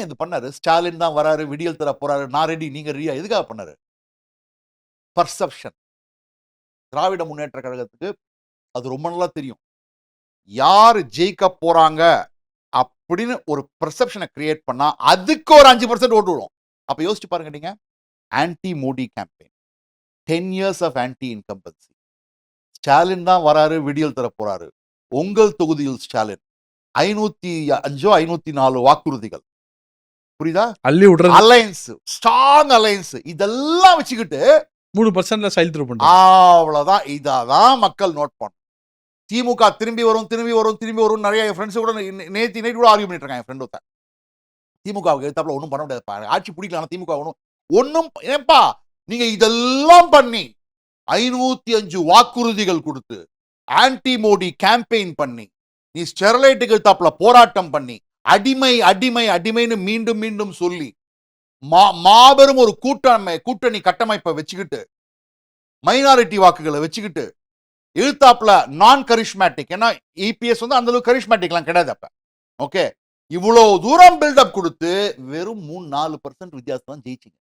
ஏன் இது பண்ணாரு. ஸ்டாலின் தான் வராரு விடியல் தர போறாரு நான் ரெடி நீங்க ரெடியா எதுக்காக பண்ணாரு? பர்செப்ஷன் திராவிட முன்னேற்ற கழகத்துக்கு அது ரொம்ப நல்லா தெரியும். யார் ஜெயிக்க போறாங்க அப்படின்னு ஒரு பர்செப்ஷனை கிரியேட் பண்ணா அதுக்கு ஒரு அஞ்சு பர்சன்ட் ஓட்டு விடும். அப்ப யோசிச்சு பாருங்க நீங்க. Anti Modi campaign ten years of anti incumbency Stalin தான் வராரு விடியல் தர போறாரு. உங்கள் தொகுதியில் ஸ்டாலின். ஐநூத்தி அஞ்சோ ஐநூத்தி நாலு வாக்குறுதிகள். புரியுதா? அள்ளி விடுறது. அலைன்ஸ் ஸ்ட்ராங் அலைன்ஸ் இதெல்லாம் வச்சுக்கிட்டு மூணு பர்சன்ட்ல சைல் த்ரூ பண்றாங்க அவ்வளவுதான். இதாதான் மக்கள் நோட் பண்ணும் திமுக திரும்பி வரும் திரும்பி வரும் திரும்பி வரும் நிறைய என் ஃப்ரெண்ட்ஸ் கூட நே- நேத்து நைட் கூட ஆர்கியூ பண்ணிட்டு இருக்கான் என் ஃப்ரெண்ட் ஒருத்தன். திமுகவுக்கு எடுத்தாப்புல ஒன்றும் பண்ண முடியாது. ஆட்சி பிடிக்கலாம் திமுக ஒன்றும் ஒன்றும் ஏப்பா நீங்க இதெல்லாம் பண்ணி ஐநூத்தி அஞ்சு வாக்குறுதிகள் கொடுத்து ஆன்டி மோடி கேம்பெயின் பண்ணி நீ ஸ்டெர்லைட்டுக்கு தாப்புல போராட்டம் பண்ணி அடிமை அடிமை அடிமைன்னு மீண்டும் மீண்டும் சொல்லி மா- மாபெரும் ஒரு கூட்டமை கூட்டணி கட்டமைப்பை வச்சுக்கிட்டு மைனாரிட்டி வாக்குகளை வச்சுக்கிட்டு இழுத்தாப்புல நான் கரிஷ்மேட்டிக் ஏன்னா இபிஎஸ் வந்து அந்த அளவுக்கு கரிஷ்மேட்டிக்லாம் கிடையாது அப்ப. ஓகே இவ்வளவு தூரம் பில்டப் கொடுத்து வெறும் மூணு நாலு பர்சன்ட் வித்தியாசம் தான் ஜெயிச்சிங்க.